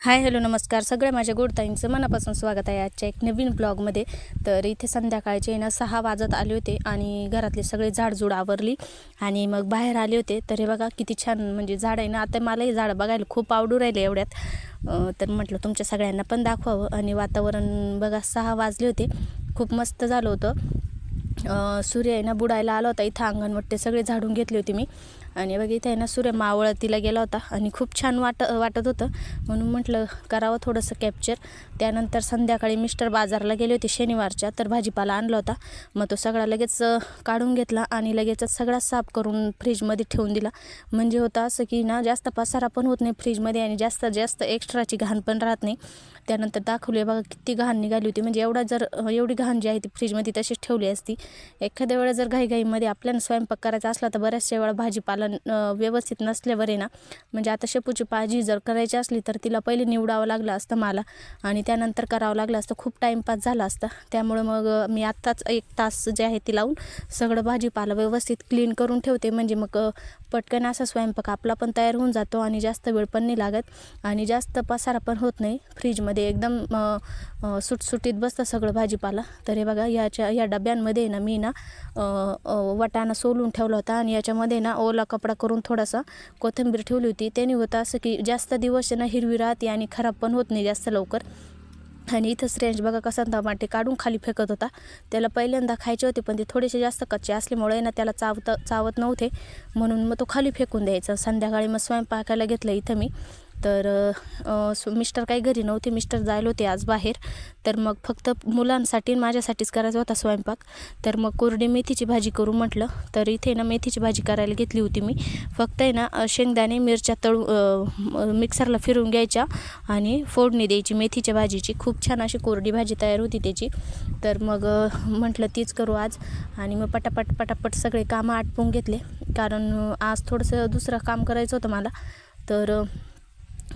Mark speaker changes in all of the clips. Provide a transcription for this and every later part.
Speaker 1: Hi hello नमस्कार. सगळ्या माझ्या गोडताईंचं मनापासून स्वागत आहे आजच्या एक नवीन ब्लॉगमध्ये. तर इथे संध्याकाळचे ना सहा वाजत आले होते आणि घरातले सगळे झाडझूड आवरली आणि मग बाहेर आले होते. तर हे बघा किती छान म्हणजे झाड आहे ना. आता मला हे झाडं बघायला खूप आवडू राहिले एवढ्यात. तर म्हटलं तुमच्या सगळ्यांना पण दाखवावं. आणि वातावरण बघा सहा वाजले होते. खूप मस्त झालं होतं. सूर्य आहे ना बुडायला आला होता. इथं अंगणवट्टे सगळे झाडून घेतले होते मी. आणि बघ इथे आहे ना सूर्य मावळतीला गेला होता आणि खूप छान वाट वाटत होतं. म्हणून म्हटलं करावं थोडंसं कॅप्चर त्यानंतर संध्याकाळी मिस्टर बाजारला गेले होते शनिवारच्या तर भाजीपाला आणला होता. मग तो सगळा लगेच काढून घेतला आणि लगेचच सगळा साफ करून फ्रीजमध्ये ठेवून दिला. म्हणजे होतं असं की ना जास्त पसारा पण होत नाही फ्रीजमध्ये आणि जास्त जास्त एक्स्ट्राची घाण पण राहत नाही. त्यानंतर दाखवले बघा किती घाण निघाली होती. म्हणजे एवढा जर एवढी घाण जी आहे ती फ्रीजमध्ये तशीच ठेवली असती. एखाद्या वेळेस जर घाईघाईमध्ये आपल्याला स्वयंपाक करायचा असला तर बऱ्याचशा वेळा भाजीपाला व्यवस्थित नसल्यावर आहे ना म्हणजे आता शेपूची भाजी जर करायची असली तर तिला पहिले निवडावं लागलं असतं मला आणि त्यानंतर करावं लागलं असतं. खूप टाईमपास झाला असता. त्यामुळं मग मी आत्ताच एक तास जे आहे ती लावून सगळं भाजीपाला व्यवस्थित क्लीन करून ठेवते. म्हणजे मग पटकन असा स्वयंपाक आपला पण तयार होऊन जातो आणि जास्त वेळ पण नाही लागत आणि जास्त पसारा पण होत नाही. फ्रीजमध्ये एकदम सुटसुटीत बसतं सगळं भाजीपाला. तर हे बघा याच्या या डब्यांमध्ये ना मी ना वटाणा सोलून ठेवला होता आणि याच्यामध्ये ना ओला कपडा करून थोडासा कोथिंबीर ठेवली होती. त्याने होतं असं की जास्त दिवस ना हिरवी राहते आणि खराब पण होत नाही जास्त लवकर. आणि इथं रेंज बघा कसा टमाटे काढून खाली फेकत होता. त्याला पहिल्यांदा खायचे होते पण ते थोडेसे जास्त कच्चे असल्यामुळे ना त्याला चावत चावत नव्हते. म्हणून मग तो खाली फेकून द्यायचा. संध्याकाळी मग स्वयंपाकाला घेतलं इथं मी. तर मिस्टर काही घरी नव्हते मिस्टर जायला होते आज बाहेर. तर मग फक्त मुलांसाठी माझ्यासाठीच करायचा होता स्वयंपाक. तर मग कोरडी मेथीची भाजी करू म्हटलं. तर इथे ना मेथीची भाजी करायला घेतली होती मी. फक्त आहे ना शेंगदाणे मिरच्या तळू मिक्सरला फिरून घ्यायच्या आणि फोडणी द्यायची मेथीच्या भाजीची. खूप छान अशी कोरडी भाजी तयार होती त्याची. तर मग म्हटलं तीच करू आज. आणि मग पटापट पटापट सगळे कामं आटपून घेतले. कारण आज थोडंसं दुसरं काम करायचं होतं मला. तर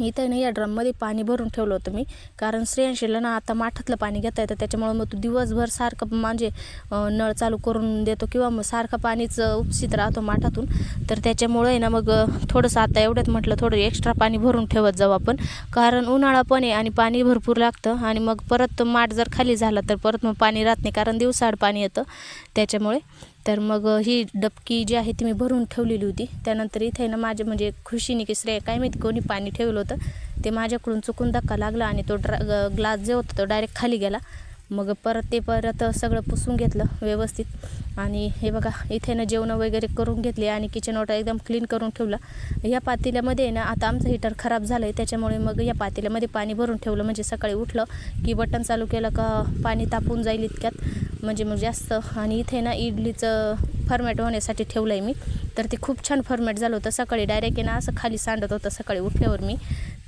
Speaker 1: इथं नाही या ड्रममध्ये पाणी भरून ठेवलं होतं मी. कारण श्रेयांशीला ना आता माठातलं पाणी घेता येतं. त्याच्यामुळं मग तो दिवसभर सारखं म्हणजे नळ चालू करून देतो किंवा मग सारखं पाणीच उपसित राहतो माठातून. तर त्याच्यामुळं आहे ना मग थोडंसं आता एवढ्यात म्हटलं थोडं एक्स्ट्रा पाणी भरून ठेवत जाऊ आपण. कारण उन्हाळा पण आहे आणि पाणी भरपूर लागतं. आणि मग परत माठ जर खाली झाला तर परत मग पाणी राहत नाही. कारण दिवसाआड पाणी येतं. त्याच्यामुळे तर मग ही डबकी जी आहे ती मी भरून ठेवलेली होती. त्यानंतर इथे ना माझे म्हणजे खुशीने की श्रेय काय माहिती कोणी पाणी ठेवलं होतं. ते माझ्याकडून चुकून धक्का लागला आणि तो ड्रा ग्लास जे होता तो डायरेक्ट खाली गेला. मग परत ते परत सगळं पुसून घेतलं व्यवस्थित. आणि हे बघा इथे ना जेवणं वगैरे करून घेतली आणि किचन ओटा एकदम क्लीन करून ठेवला. या पातेल्यामध्ये आहे ना आता आमचं हिटर खराब झालं आहे त्याच्यामुळे मग या पातेल्यामध्ये पाणी भरून ठेवलं. म्हणजे सकाळी उठलं की बटन चालू केलं का पाणी तापून जाईल इतक्यात. म्हणजे मग जास्त आणि इथे ना इडलीचं फॉर्मॅट होण्यासाठी ठेवलं आहे मी. तर ते खूप छान फॉर्मॅट झालं होतं सकाळी. डायरेक्ट आहे ना असं खाली सांडत होतं सकाळी उठल्यावर मी.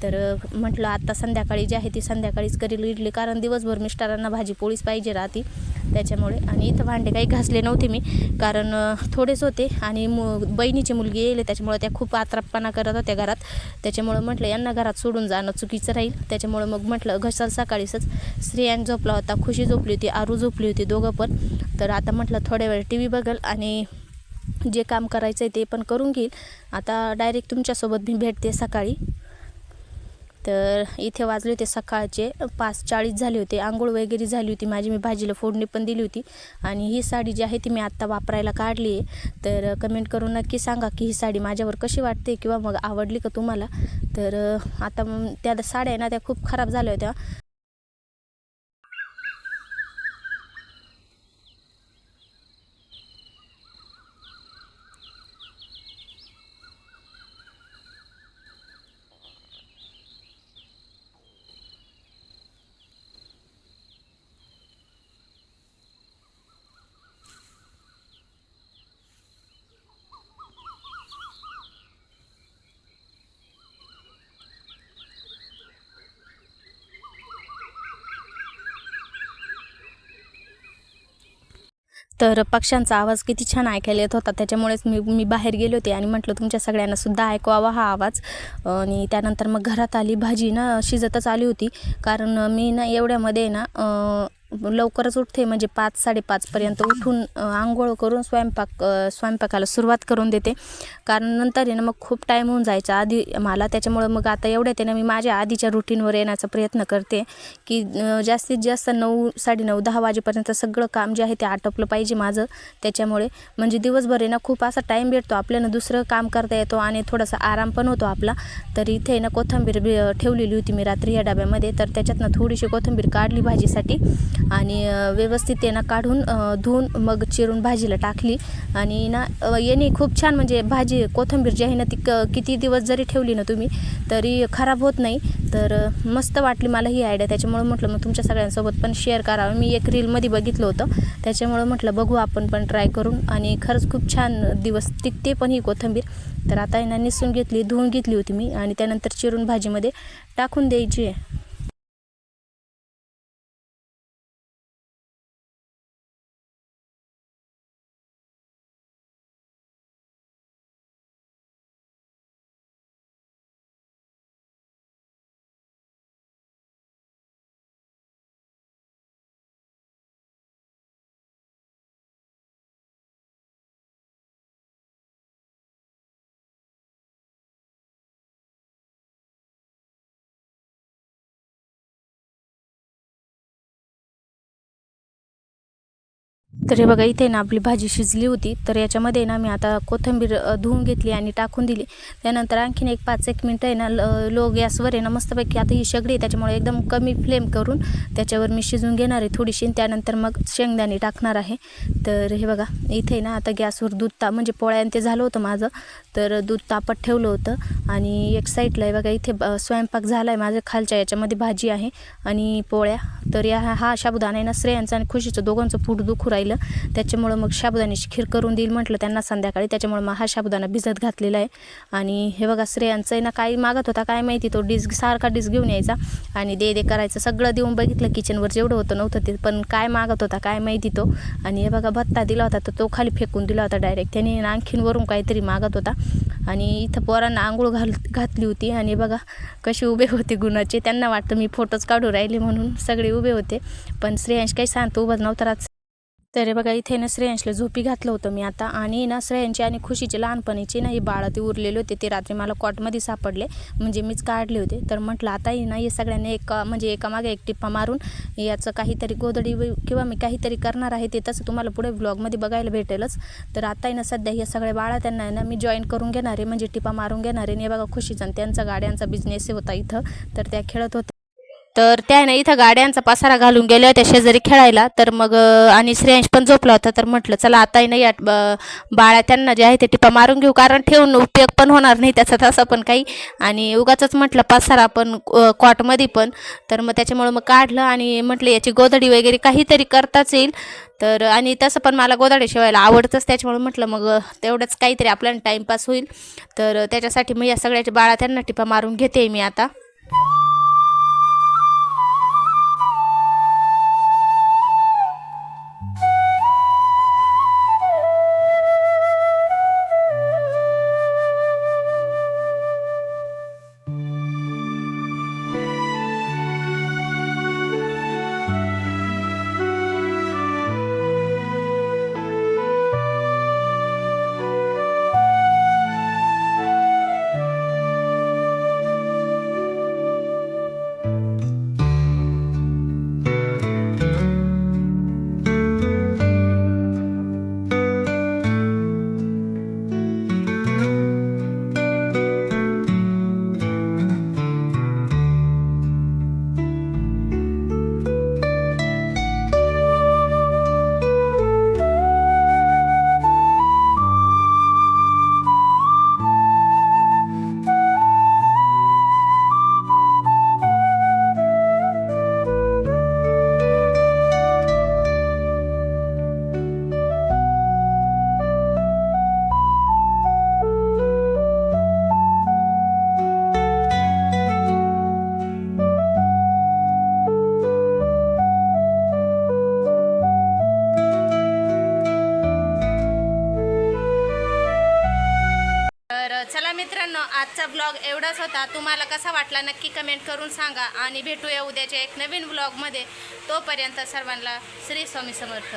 Speaker 1: तर म्हटलं आत्ता संध्याकाळी जी आहे ती संध्याकाळीच करील. इडली कारण दिवसभर मिस्टरांना भाजी पोळीच पाहिजे राहते. त्याच्यामुळे आणि इथं भांडे काही घासले नव्हते मी. कारण थोडेच होते आणि मु बहिणीची मुलगी येईल त्याच्यामुळे त्या खूप आत्रापणा करत होत्या घरात. त्याच्यामुळं म्हटलं यांना घरात सोडून जाणं चुकीचं राहील. त्याच्यामुळं मग म्हटलं घसाल सकाळीच स्त्रियांक झोपला होता खुशी झोपली होती आरू झोपली होती दोघं पण. तर आता म्हटलं थोड्या वेळ टी व्ही बघल आणि जे काम करायचं आहे ते पण करून घेईल. आता डायरेक्ट तुमच्यासोबत मी भेटते सकाळी. तर इथे वाजले होते सकाळचे पाच चाळीस झाले होते. आंघोळ वगैरे झाली होती. माझी मी भाजीला फोडणी पण दिली होती. आणि ही साडी जी आहे ती मी आत्ता वापरायला काढली आहे. तर कमेंट करून नक्की सांगा की ही साडी माझ्यावर कशी वाटते किंवा मग आवडली का तुम्हाला? तर आता त्या साड्या आहे ना त्या खूप खराब झाल्या होत्या. तर पक्ष्यांचा आवाज किती छान ऐकायला येत होता. त्याच्यामुळेच मी मी बाहेर गेले होते आणि म्हटलं तुमच्या सगळ्यांनासुद्धा ऐकवावा हा आवाज. आणि त्यानंतर मग घरात आली भाजी ना शिजतच आली होती. कारण मी ना एवढ्यामध्ये ना लवकरच उठते म्हणजे पाच साडेपाचपर्यंत उठून आंघोळ करून स्वयंपाक स्वयंपाकाला सुरुवात करून देते. कारण नंतर आहे ना मग खूप टाईम होऊन जायचा. आधी मला त्याच्यामुळं मग आता एवढ्या आहे ना मी माझ्या आधीच्या रुटीनवर येण्याचा प्रयत्न करते. की जास्तीत जास्त नऊ साडेनऊ दहा वाजेपर्यंत सगळं काम जे आहे ते आटोपलं पाहिजे माझं. त्याच्यामुळे म्हणजे दिवसभर आहे ना खूप असा टाईम भेटतो. आपल्याला दुसरं काम करता येतो आणि थोडासा आराम पण होतो आपला. तर इथे ना कोथिंबीर ठेवलेली होती मी रात्री या डब्यामध्ये. तर त्याच्यातनं थोडीशी कोथिंबीर काढली भाजीसाठी. आणि व्यवस्थित आहे ना काढून धुवून मग चिरून भाजीला टाकली. आणि ना याने खूप छान म्हणजे भाजी कोथिंबीर जी आहे ना ती क किती दिवस जरी ठेवली ना तुम्ही तरी खराब होत नाही. तर मस्त वाटली मला ही आयडिया त्याच्यामुळं म्हटलं मग तुमच्या सगळ्यांसोबत पण शेअर करावं. मी एक रीलमध्ये बघितलं होतं. त्याच्यामुळं म्हटलं बघू आपण पण ट्राय करून. आणि खरंच खूप छान दिवस टिकते पण ही कोथिंबीर. तर आता यांना निसून घेतली धुवून घेतली होती मी. आणि त्यानंतर चिरून भाजीमध्ये टाकून द्यायची आहे. तर हे बघा इथे ना आपली भाजी शिजली होती. तर याच्यामध्ये ना मी आता कोथिंबीर धुवून घेतली आणि टाकून दिली. त्यानंतर आणखीन एक पाच एक मिनटं आहे ना ल- लो गॅसवर आहे ना मस्तपैकी आता ही शेगडी आहे. त्याच्यामुळे एकदम कमी फ्लेम करून त्याच्यावर मी शिजून घेणार आहे थोडीशी. त्यानंतर मग शेंगदाणे टाकणार आहे. तर हे बघा इथे ना आता गॅसवर दूध ता म्हणजे पोळ्यान ते झालं होतं माझं. तर दूध तापत ठेवलं होतं. आणि एक साईडला आहे बघा इथे ब- स्वयंपाक झाला आहे माझ्या खालच्या याच्यामध्ये भाजी आहे. आणि पोळ्या तर या हा शाबुदाना आहे ना श्रेयांचं आणि खुशीचं दोघांचं फूट दुखू राहिलं. त्याच्यामुळं मग साबुदाण्याची खीर करून देईल म्हटलं त्यांना संध्याकाळी. त्याच्यामुळं मग हा शाबुदाणा भिजत घातलेला आहे. आणि हे बघा श्रेयांचं आहे ना काही मागत होता काय माहिती तो डिस सारखा डिस घेऊन यायचा. आणि दे दे करायचं सगळं देऊन बघितलं किचनवर जेवढं होतं नव्हतं ते. पण काय मागत होता काय माहिती तो. आणि हे बघा भत्ता दिला होता तर तो खाली फेकून दिला होता डायरेक्ट त्याने आणखीन वरून काहीतरी मागत होता. आणि इथं पोरांना आंघोळ घाल घातली होती. आणि बघा कसे उभे होते गुणाचे. त्यांना वाटतं मी फोटोज काढू राहिले म्हणून सगळे उभे होते. पण श्रेयांश काही सांगतो उभं नव्हता राहत. तर बघा इथे ना श्रेयांशला झोपी घातलं होतं मी आता. आणि ना श्रेयांची आणि खुशीचे लहानपणीची ना ही बाळं ते उरलेले होते. ते रात्री मला कॉटमध्ये सापडले. म्हणजे मीच काढले होते. तर म्हटलं आता ही ना हे सगळ्यांनी म्हणजे एका म्हणजे एकामागे एक टिप्पा मारून याचं काहीतरी गोधडी किंवा मी काहीतरी करणार आहे ते तसं तुम्हाला पुढे ब्लॉगमध्ये बघायला भेटेलच. तर आता ना सध्या हे सगळ्या बाळा त्यांना आहे ना मी जॉईन करून घेणार आहे. म्हणजे टिपा मारून घेणार आहे. आणि बघा खुशीचा त्यांचा गाड्यांचा बिझनेस होता इथं. तर त्या खेळत होत्या. तर त्या ना इथं गाड्यांचा पसारा घालून गेल्या होत्या शेजारी खेळायला. तर मग आणि श्रेयांश पण झोपला होता तर म्हटलं चला आता नाही या ब- बाळा त्यांना जे आहे ते टिपा मारून घेऊ कारण ठेवून उपयोग पण होणार नाही त्याचा तसं पण काही. आणि उगाच म्हटलं पसारा पण कॉटमध्ये पण. तर मग त्याच्यामुळं मग काढलं आणि म्हटलं याची गोधडी वगैरे काहीतरी करताच येईल. तर आणि तसं पण मला गोदाडे शिवायला आवडतंच त्याच्यामुळे म्हटलं मग तेवढंच काहीतरी आपल्याला टाईमपास होईल. तर त्याच्यासाठी मग या सगळ्याच्या बाळा त्यांना टिपा मारून घेते मी आता. आजचा ब्लॉग एवढाच होता. तुम्हाला कसा वाटला नक्की कमेंट करून सांगा. आणि भेटूया उद्याच्या एक नवीन ब्लॉगमध्ये तोपर्यंत सर्वांना श्री स्वामी समर्थ.